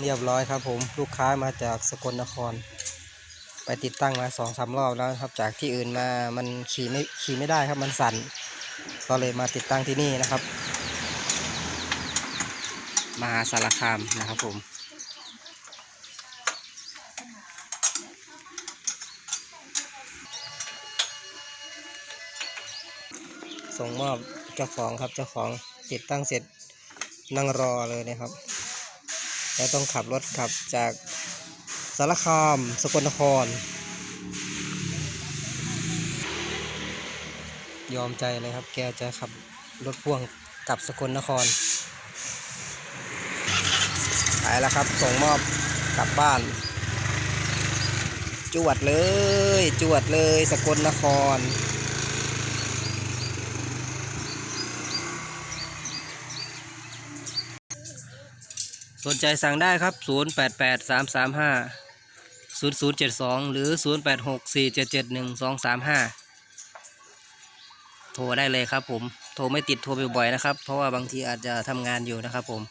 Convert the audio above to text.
เรียบร้อยครับผมลูกค้ามาจากสกลนคร ไปติดตั้งมาสองสามรอบแล้วครับ จากที่อื่นมามันขี่ไม่ขี่ไม่ได้ครับมันสั่น ก็เลยมาติดตั้งที่นี่นะครับ มหาสารคามนะครับผมส่งมอบเจ้าของครับเจ้าของติดตั้งเสร็จนั่งรอเลยนะครับ แล้วต้องขับรถขับจากสารคามสกลนคร ยอมใจเลยครับ แกจะขับรถพ่วงกลับสกลนครไปแล้วครับ ส่งมอบกลับบ้าน จวดเลย จวดเลยสกลนคร สนใจสั่งได้ครับ 0 8 8 3 3 5 0 0 7 2 หรือ 0 8 6 4 7 7 1 2 3 5 โทรได้เลยครับผมโทรไม่ติดโทรบ่อยๆนะครับ เพราะว่าบางทีอาจจะทำงานอยู่นะครับผม